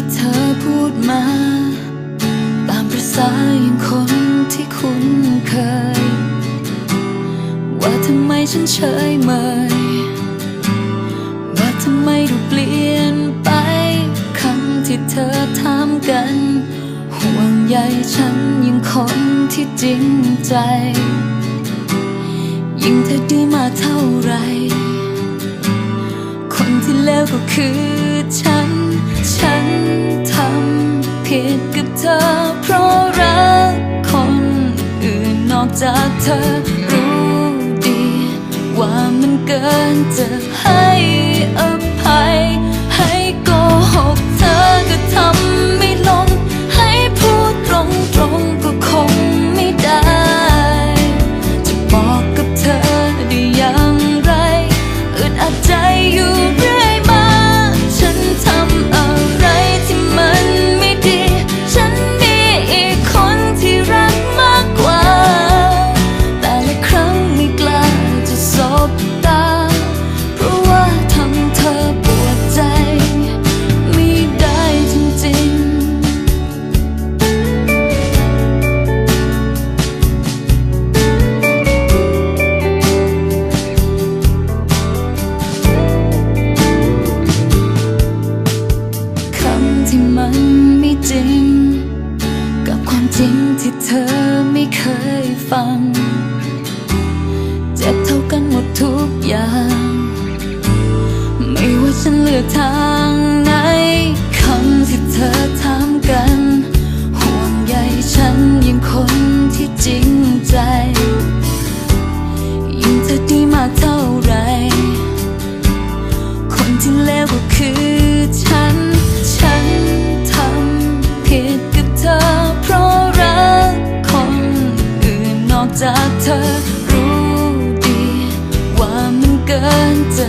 ที่เธอพูดมา ตามประสาอย่างคนที่คุ้นเคย ว่าทำไมฉันเฉยเมย ว่าทำไมดูเปลี่ยนไปคำที่เธอถามกัน ห่วงใยฉันยังคนที่จริงใจ ยิ่งเธอดีมาเท่าไหรคนที่เลวก็คือฉัน ผิดกับเธอ เพราะรักคนอื่นนอกจากเธอ รู้ดี ว่ามันเกินจะให้อ จริง กับความจริงที่เธอไม่เคยฟัง เจ็บเท่ากันหมดทุกอย่าง ไม่ว่าฉันเลือกทางไหนคำที่เธอถามกัน ห่วงใยฉันยิ่งคนที่จริงใจากเธอรู้ดี ว่ามันเกินจะ